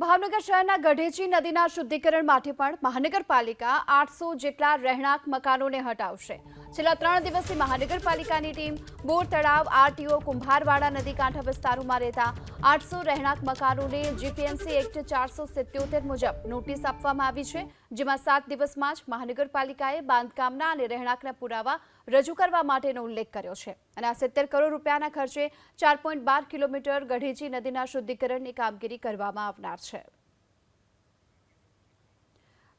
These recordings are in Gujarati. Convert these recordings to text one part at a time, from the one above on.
ભાવનગર શહેરના ગઢેચી નદીના શુદ્ધિકરણ માટે પણ મહાનગરપાલિકા આઠસો જેટલા રહેણાંક મકાનોને હટાવશે. છેલ્લા ત્રણ દિવસથી મહાનગરપાલિકાની ટીમ બોર તળાવ, આરટીઓ, કુંભારવાડા નદી કાંઠા વિસ્તારોમાં રહેતા આઠસો રહેણાંક મકાનોને જીપીએમસી એક્ટ ચારસો સિત્યોતેર મુજબ નોટિસ આપવામાં આવી છે. જેમાં સાત દિવસમાં જ મહાનગરપાલિકાએ બાંધકામના અને રહેણાંકના પુરાવા રજૂ કરવા માટેનો ઉલ્લેખ કર્યો છે. અને આ સિત્તેર કરોડ રૂપિયાના ખર્ચે ચાર કિલોમીટર ગઢેચી નદીના શુદ્ધિકરણની કામગીરી કરવામાં આવનાર છે.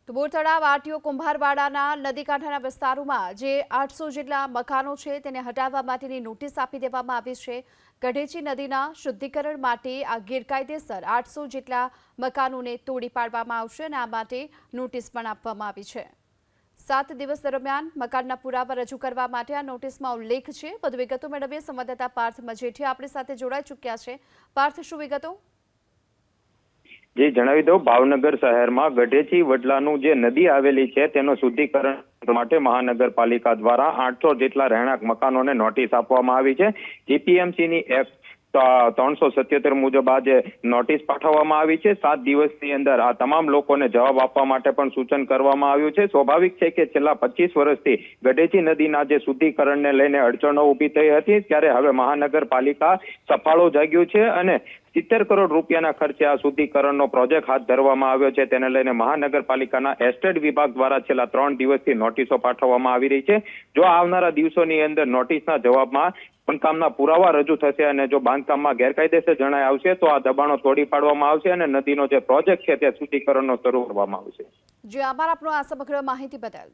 તો બોરતળાવ, આરટીઓ, કુંભારવાડાના નદી કાંઠાના વિસ્તારોમાં જે આઠસો જેટલા મકાનો છે તેને હટાવવા માટેની નોટિસ આપી દેવામાં આવી છે. ગઢેચી નદીના શુદ્ધિકરણ માટે આ ગેરકાયદેસર આઠસો જેટલા મકાનોને તોડી પાડવામાં આવશે અને આ માટે નોટિસ પણ આપવામાં આવી છે. સાત દિવસ દરમિયાન મકાનના પુરાવા રજૂ કરવા માટે આ નોટિસમાં ઉલ્લેખ છે. વધુ વિગતો મેળવીએ. સંવાદદાતા પાર્થ મજેઠિયા આપણી સાથે જોડાઈ ચૂક્યા છે. પાર્થ, શું વિગતો? જે જણાવી દઉં, ભાવનગર શહેરમાં ગઢેચી વડલાનું જે નદી આવેલી છે, તેનું શુદ્ધિકરણ માટે મહાનગરપાલિકા દ્વારા આઠસો જેટલા રહેણાંક મકાનોને નોટિસ આપવામાં આવી છે. જીપીએમસી ની એક્ટ ત્રણસો સત્યોતેર મુજબ આજે નોટિસ પાઠવવામાં આવી છે. સાત દિવસની અંદર આ તમામ લોકોને જવાબ આપવા માટે પણ સૂચન કરવામાં આવ્યું છે. સ્વાભાવિક છે કે છેલ્લા પચીસ વર્ષથી ગઢેચી નદીના જે શુદ્ધિકરણને લઈને અડચણો ઊભી થઈ હતી, ત્યારે હવે મહાનગરપાલિકા સફાળો જાગ્યું છે અને સિત્તેર કરોડ રૂપિયાના ખર્ચે આ શુદ્ધિકરણનો પ્રોજેક્ટ હાથ ધરવામાં આવ્યો છે. તેને લઈને મહાનગરપાલિકાના એસ્ટેટ વિભાગ દ્વારા છેલ્લા ત્રણ દિવસથી નોટિસો પાઠવવામાં આવી રહી છે. જો આવનારા દિવસોની અંદર નોટિસના જવાબમાં બાંધકામના પુરાવા રજૂ થશે અને જો બાંધકામમાં ગેરકાયદેસર જણાય આવશે, તો આ દબાણો તોડી પાડવામાં આવશે અને નદીનો જે પ્રોજેક્ટ છે, તે શુદ્ધિકરણનો શરૂ કરવામાં આવશે. જે આભાર આપનો આ સમગ્ર માહિતી બદલ.